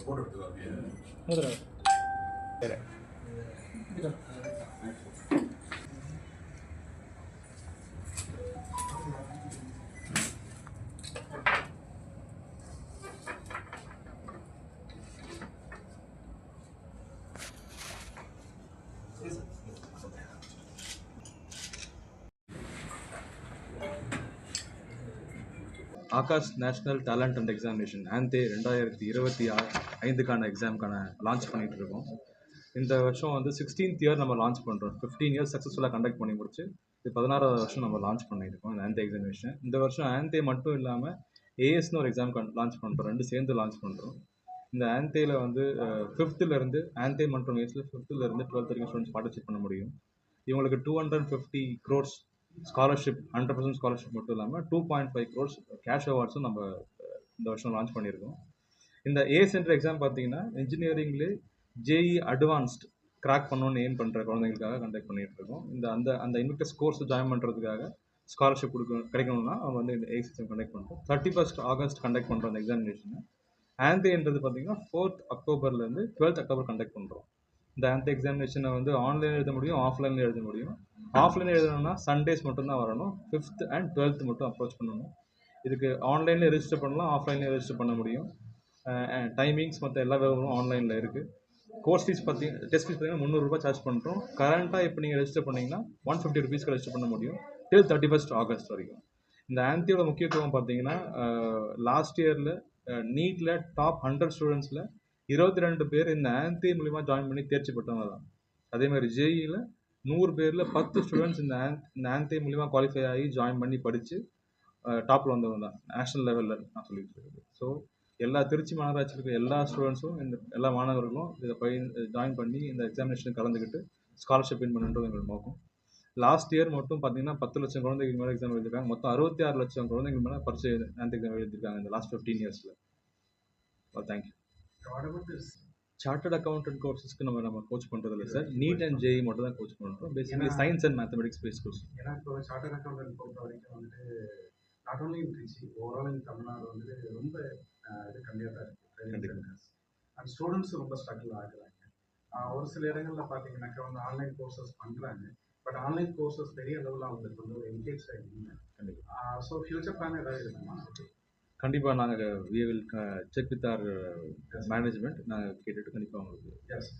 Photo எடுத்துக்கோ அப்படியே Aakash national talent and examination ANTHE ரெண்டாயிரத்தி இருபத்தி ஐந்துக்கான எக்ஸாமுக்கான லான்ச் பண்ணிட்டு இருக்கோம் இந்த வருஷம் வந்து சிக்ஸ்டீன்த் இயர் நம்ம லான்ச் பண்ணுறோம் ஃபிஃப்டீன் இயர்ஸ் சக்ஸஸ்ஃபுல்லாக கண்டக்ட் பண்ணி முடிச்சு இது பதினாறாவது வருஷம் நம்ம லான்ச் பண்ணியிருக்கோம் இந்த ஆன்தே எக்ஸாமினேஷன் இந்த வருஷம் ஆன்தே மட்டும் இல்லாமல் ஏஎஸ்னு ஒரு எக்ஸாம் லான்ச் பண்ணுறோம் ரெண்டு சேர்ந்து லான்ச் பண்ணுறோம் இந்த ஆன்தேல வந்து ஃபிஃப்த்துலேருந்து ஆந்தே மற்றும் ஏஸில் ஃபிஃப்த்துலேருந்து டுவெல்த் வரைக்கும் ஸ்டூடெண்ட்ஸ் பார்ட்டிசிபேட் பண்ண முடியும். இவங்களுக்கு two hundred fifty crores scholarship hundred percent scholarship மட்டும் இல்லாமல் two point five crores cash அவார்ட்ஸும் நம்ம இந்த வருஷம் லான்ச் பண்ணியிருக்கோம். இந்த ஏ சென்டர் எக்ஸாம் பார்த்தீங்கன்னா இன்ஜினியரிங்லேயே ஜேஇ அட்வான்ஸ்ட் கிராக் பண்ணணும்னு எய்ம் பண்ணுற குழந்தைங்களுக்காக கண்டக்ட் பண்ணிகிட்டு இருக்கோம் இந்த அந்த அந்த இன்விக்டஸ் கோர்ஸ் ஜாயின் பண்ணுறதுக்காக ஸ்காலர்ஷிப் கொடுக்க கிடைக்கணும்னா அவங்க வந்து இந்த ஏ எக்ஸாம் கண்டக்ட் பண்ணுறோம். தேர்ட்டி ஃபஸ்ட் ஆகஸ்ட் கண்டக்ட் பண்ணுற அந்த எக்ஸாமினேஷனை ஆந்தேன்றது பார்த்தீங்கன்னா ஃபோர்த் அக்டோபர்லேருந்து டுவெல்த் அக்டோபர் கண்டக்ட் பண்ணுறோம் இந்த ஆந்தே எக்ஸாமினேஷனை வந்து ஆன்லைன் எழுத முடியும் ஆஃப்லைனில் எழுத முடியும். ஆஃப்லைன் எழுதணும்னா சண்டேஸ் மட்டும்தான் வரணும். ஃபிஃப்த் அண்ட் டுவெல்த் மட்டும் அப்ரோச் பண்ணணும். இதுக்கு ஆன்லைனில் ரெஜிஸ்டர் பண்ணலாம் ஆஃப்லைன்லேயே ரெஜிஸ்டர் பண்ண முடியும். டைமிங்ஸ் மற்ற எல்லா விவரமும் ஆன்லைனில் இருக்குது கோர்ஸ் ஃபீஸ் பார்த்தீங்க டெஸ்ட் ஃபீஸ் பார்த்தீங்கன்னா முந்நூறுரூபா சார்ஜ் பண்ணுறோம் கரண்ட்டாக இப்போ நீங்கள் ரெஜிஸ்டர் பண்ணிங்கன்னா ஒன் ஃபிஃப்டி ருபீஸ்க்கு ரெஜிஸ்டர் பண்ண முடியும். டில் தேர்ட்டி ஃபஸ்ட் ஆகஸ்ட் வரைக்கும். இந்த ஆன்த்தியோட முக்கியத்துவம் பார்த்தீங்கன்னா லாஸ்ட் இயரில் நீட்டில் டாப் ஹண்ட்ரட் ஸ்டூடெண்ட்ஸில் இருபத்தி ரெண்டு பேர் இந்த ஆன்த்தி மூலிமா ஜாயின் பண்ணி தேர்ச்சி பெற்றவங்க தான். அதே மாதிரி ஜேஇயில் நூறு பேரில் பத்து ஸ்டூடெண்ட்ஸ் இந்த ஆன் இந்த ஆன்த்தி மூலிமா குவாலிஃபை ஆகி ஜாயின் பண்ணி படித்து டாப்பில் வந்தவங்க தான். நேஷ்னல் லெவலில் நான் சொல்லிட்டு இருக்கேன் ஸோ எல்லா திருச்சி மாநகராட்சியில் இருக்கிற எல்லா ஸ்டூடெண்ட்ஸும் இந்த எல்லா மாணவர்களும் இதை பயிர் ஜாயின் பண்ணி இந்த எக்ஸாமினேஷன் கலந்துக்கிட்டு ஸ்காலர்ஷிப் வின் பண்ணுன்றது எங்களுக்கு நோக்கம். லாஸ்ட் இயர் மட்டும் பார்த்தீங்கன்னா பத்து லட்சம் குழந்தைகள் மேலே எக்ஸாம் எழுதிருக்காங்க. மொத்தம் அறுபத்தி ஆறு லட்சம் குழந்தைகள் மேலே பரிசு எக்ஸாம் எழுதிருக்காங்க இந்த லாஸ்ட் ஃபிஃப்டீன் இயர்ஸில் தேங்க்யூ சார்ட்டர்ட் அக்கௌண்டன்ட் கோர்சஸ்க்கு நம்ம நம்ம கோச் பண்ணுறது இல்லை சார் நீட் அண்ட் ஜேஇ மட்டும் தான் கோச் பண்ணுறோம் basically science and mathematics base course ஏன்னா இப்போ சார்ட்டர் அக்கௌண்டன்ட் பொறுத்த வரைக்கும் வந்துட்டு not only in Trichy overall in Tamil Nadu வந்துட்டு ரொம்ப இது கம்மியாக தான் இருக்குது. அண்ட் ஸ்டூடெண்ட்ஸ் ரொம்ப ஸ்ட்ரகிள் ஆகுறாங்க. ஒரு சில இடங்களில் பார்த்தீங்கன்னாக்கா வந்து ஆன்லைன் கோர்சஸ் பண்ணுறாங்க பட் ஆன்லைன் கோர்சஸ் பெரிய அளவில் அவங்களுக்கு வந்து ஒரு என்கேஜ் ஆகிடுங்க கண்டிப்பாக ஸோ ஃபியூச்சர் பிளான் ஏதாவது இருக்குமா? கண்டிப்பாக நாங்கள் we will check with our management நாங்கள் கேட்டுட்டு கண்டிப்பாக உங்களுக்கு எஸ்